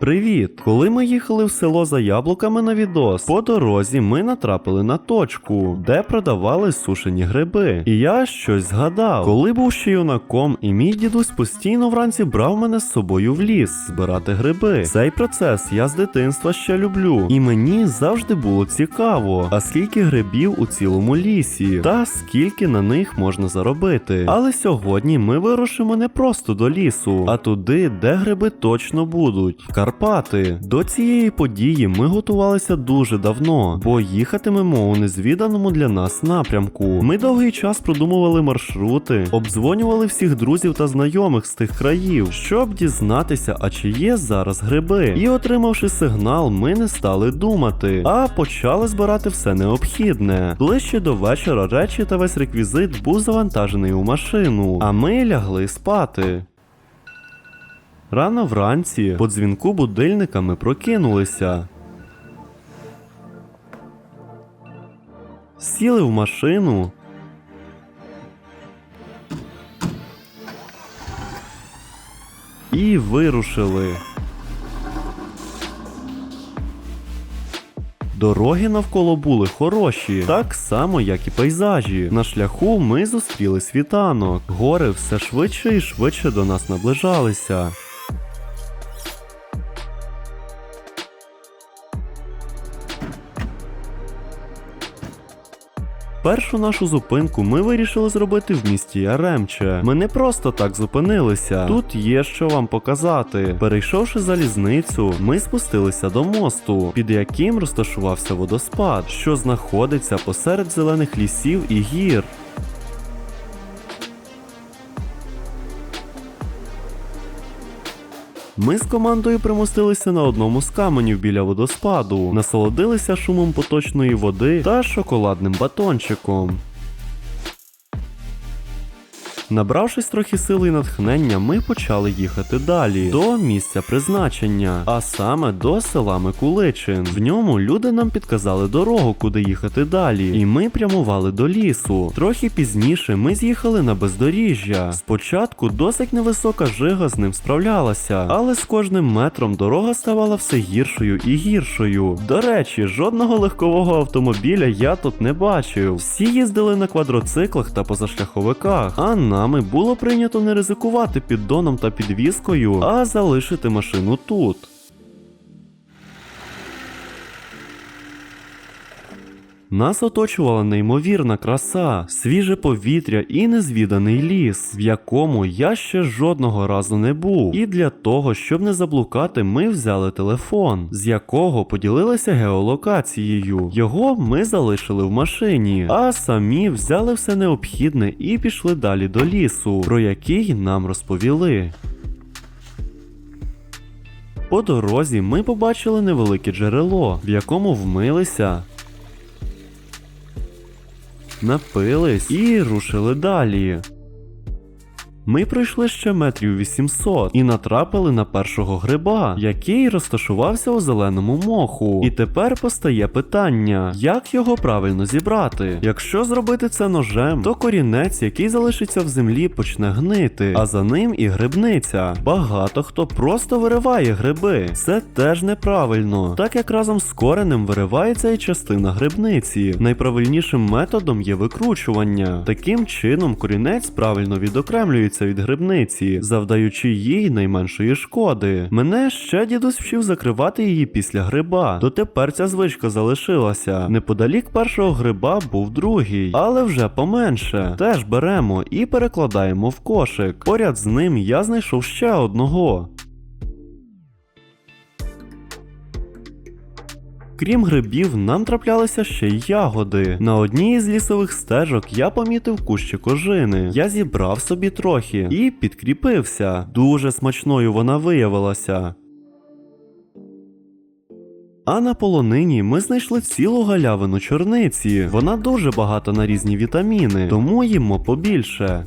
Привіт! Коли ми їхали в село за яблуками на відос, по дорозі ми натрапили на точку, де продавали сушені гриби. І я щось згадав, коли був ще юнаком, і мій дідусь постійно вранці брав мене з собою в ліс збирати гриби. Цей процес я з дитинства ще люблю, і мені завжди було цікаво, а скільки грибів у цілому лісі, та скільки на них можна заробити. Але сьогодні ми вирушимо не просто до лісу, а туди, де гриби точно будуть. Карпати. До цієї події ми готувалися дуже давно, бо їхатимемо у незвіданому для нас напрямку. Ми довгий час продумували маршрути, обдзвонювали всіх друзів та знайомих з тих країв, щоб дізнатися, а чи є зараз гриби. І отримавши сигнал, ми не стали думати, а почали збирати все необхідне. Ближче до вечора речі та весь реквізит був завантажений у машину, а ми лягли спати. Рано вранці по дзвінку будильника ми прокинулися. Сіли в машину. І вирушили. Дороги навколо були хороші, так само, як і пейзажі. На шляху ми зустріли світанок. Гори все швидше і швидше до нас наближалися. Першу нашу зупинку ми вирішили зробити в місті Яремче. Ми не просто так зупинилися. Тут є що вам показати. Перейшовши залізницю, ми спустилися до мосту, під яким розташувався водоспад, що знаходиться посеред зелених лісів і гір. Ми з командою примостилися на одному з каменів біля водоспаду, насолодилися шумом поточної води та шоколадним батончиком. Набравшись трохи сили і натхнення, ми почали їхати далі до місця призначення, а саме до села Микуличин. В ньому люди нам підказали дорогу, куди їхати далі, і ми прямували до лісу. Трохи пізніше ми з'їхали на бездоріжжя. Спочатку досить невисока жига з ним справлялася, але з кожним метром дорога ставала все гіршою і гіршою. До речі, жодного легкового автомобіля я тут не бачив. Всі їздили на квадроциклах та позашляховиках, а нами було прийнято не ризикувати піддоном та підвіскою, а залишити машину тут. Нас оточувала неймовірна краса, свіже повітря і незвіданий ліс, в якому я ще жодного разу не був. І для того, щоб не заблукати, ми взяли телефон, з якого поділилися геолокацією. Його ми залишили в машині, а самі взяли все необхідне і пішли далі до лісу, про який нам розповіли. По дорозі ми побачили невелике джерело, в якому вмилися, напились і рушили далі. Ми пройшли ще метрів 800 і натрапили на першого гриба, який розташувався у зеленому моху. І тепер постає питання, як його правильно зібрати. Якщо зробити це ножем, то корінець, який залишиться в землі, почне гнити, а за ним і грибниця. Багато хто просто вириває гриби. Це теж неправильно, так як разом з коренем виривається і частина грибниці. Найправильнішим методом є викручування. Таким чином корінець правильно відокремлюється від грибниці, завдаючи їй найменшої шкоди. Мене ще дідусь вчив закривати її після гриба. Дотепер ця звичка залишилася. Неподалік першого гриба був другий, але вже поменше. Теж беремо і перекладаємо в кошик. Поряд з ним я знайшов ще одного. Крім грибів, нам траплялися ще й ягоди. На одній із лісових стежок я помітив кущик ожини. Я зібрав собі трохи і підкріпився. Дуже смачною вона виявилася. А на полонині ми знайшли цілу галявину чорниці. Вона дуже багата на різні вітаміни, тому їмо побільше.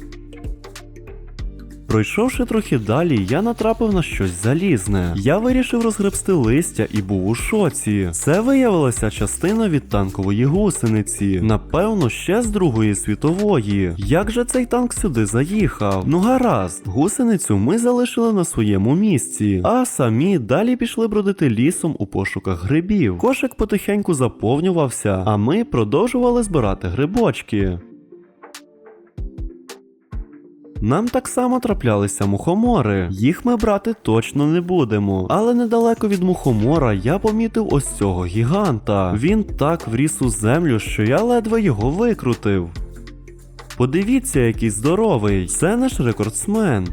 Пройшовши трохи далі, я натрапив на щось залізне. Я вирішив розгребсти листя і був у шоці. Це виявилася частина від танкової гусениці. Напевно, ще з Другої світової. Як же цей танк сюди заїхав? Ну гаразд, гусеницю ми залишили на своєму місці, а самі далі пішли бродити лісом у пошуках грибів. Кошик потихеньку заповнювався, а ми продовжували збирати грибочки. Нам так само траплялися мухомори. Їх ми брати точно не будемо. Але недалеко від мухомора я помітив ось цього гіганта. Він так вріс у землю, що я ледве його викрутив. Подивіться, який здоровий. Це наш рекордсмен.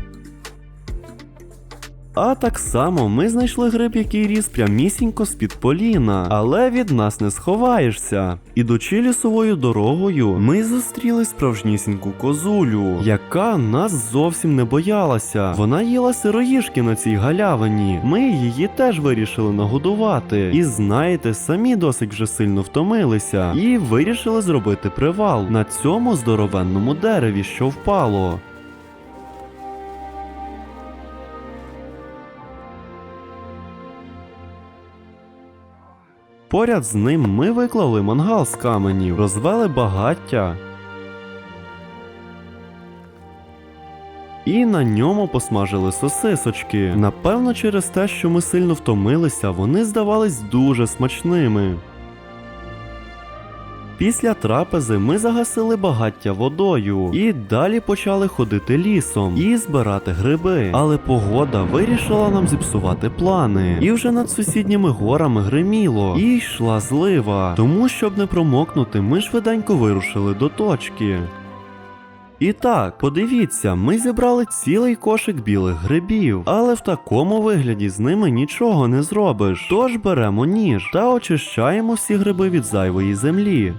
А так само ми знайшли гриб, який ріс прямісінько з-під поліна, але від нас не сховаєшся. Ідучи лісовою дорогою, ми зустріли справжнісіньку козулю, яка нас зовсім не боялася. Вона їла сироїшки на цій галявині. Ми її теж вирішили нагодувати. І знаєте, самі досить вже сильно втомилися і вирішили зробити привал на цьому здоровенному дереві, що впало. Поряд з ним ми виклали мангал з каменів, розвели багаття. І на ньому посмажили сосисочки. Напевно, через те, що ми сильно втомилися, вони здавались дуже смачними. Після трапези ми загасили багаття водою і далі почали ходити лісом і збирати гриби. Але погода вирішила нам зіпсувати плани. І вже над сусідніми горами гриміло, і йшла злива. Тому, щоб не промокнути, ми швиденько вирушили до точки. І так, подивіться, ми зібрали цілий кошик білих грибів, але в такому вигляді з ними нічого не зробиш. Тож беремо ніж та очищаємо всі гриби від зайвої землі.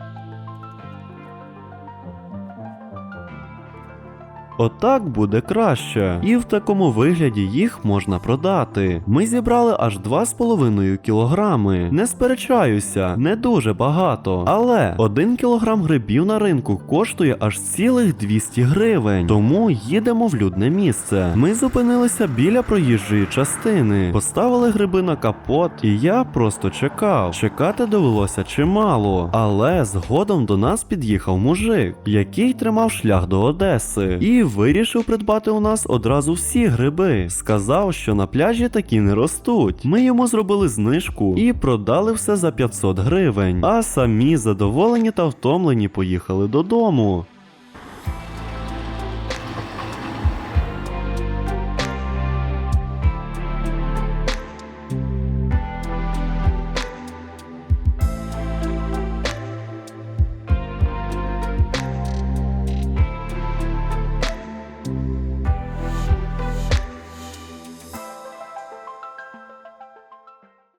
Отак буде краще, і в такому вигляді їх можна продати. Ми зібрали аж 2,5 кілограми. Не сперечаюся, не дуже багато. Але 1 кілограм грибів на ринку коштує аж цілих 200 гривень. Тому їдемо в людне місце. Ми зупинилися біля проїжджої частини, поставили гриби на капот, і я просто чекав. Чекати довелося чимало. Але згодом до нас під'їхав мужик, який тримав шлях до Одеси. І вирішив придбати у нас одразу всі гриби. Сказав, що на пляжі такі не ростуть. Ми йому зробили знижку і продали все за 500 гривень. А самі задоволені та втомлені поїхали додому.